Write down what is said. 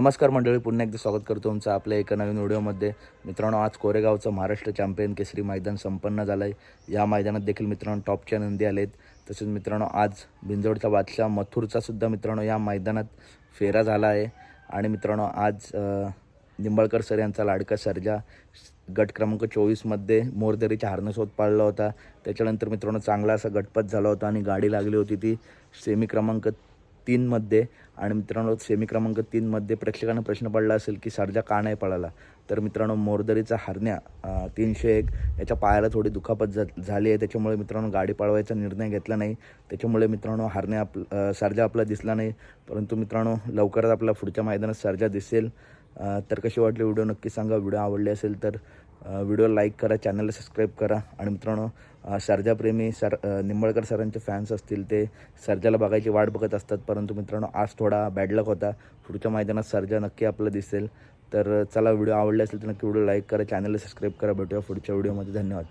नमस्कार मंडळी पुन्हा एकदा स्वागत करतो तुमचं आपल्या एका नवीन व्हिडिओमध्ये. मित्रांनो आज कोरेगावचं महाराष्ट्र चॅम्पियन केसरी मैदान संपन्न झालं आहे या मैदानात देखील मित्रांनो टॉपच्या नंदी आलेत. तसेच मित्रांनो आज बिंजोडचा बादशाह मथुरचा सुद्धा मित्रांनो या मैदानात फेरा झाला आहे. आणि मित्रांनो आज निंबाळकर सर यांचा लाडका सर्जा गट क्रमांक चोवीसमध्ये मोरदरीच्या हार्नसोत पाळला होता. त्याच्यानंतर मित्रांनो चांगला असा गटपत झाला होता आणि गाडी लागली होती ती. सेमी क्रमांक तीनमध्ये आणि मित्रांनो सेमी क्रमांक तीनमध्ये प्रेक्षकांना प्रश्न पडला असेल की सर्जा का नाही पळाला? तर मित्रांनो मोरदरीचा हरण्या तीनशे एक याच्या पायाला थोडी दुखापत झा झाली आहे. त्याच्यामुळे मित्रांनो गाडी पळवायचा निर्णय घेतला नाही. त्याच्यामुळे मित्रांनो हरण्या आप सरजा सर्जा आपला दिसला नाही. परंतु मित्रांनो लवकरच आपला पुढच्या मैदानात सर्जा दिसेल. तर कशी वाटली? व्हिडिओ नक्की सांगा. व्हिडिओ आवडली असेल तर व्हिडिओ लाईक करा चॅनलला सबस्क्राईब करा. आणि मित्रांनो सर्जाप्रेमी सर निंबळकर सरांचे फॅन्स असतील ते सर्जाला बघायची वाट बघत असतात. परंतु मित्रांनो आज थोडा बॅडलक होता. पुढच्या मैदानात सर्जा नक्की आपलं दिसेल. तर चला व्हिडिओ आवडला असेल तर नक्की व्हिडिओ लाईक करा चॅनलला सबस्क्राईब करा. भेटूया पुढच्या व्हिडिओमध्ये धन्यवाद.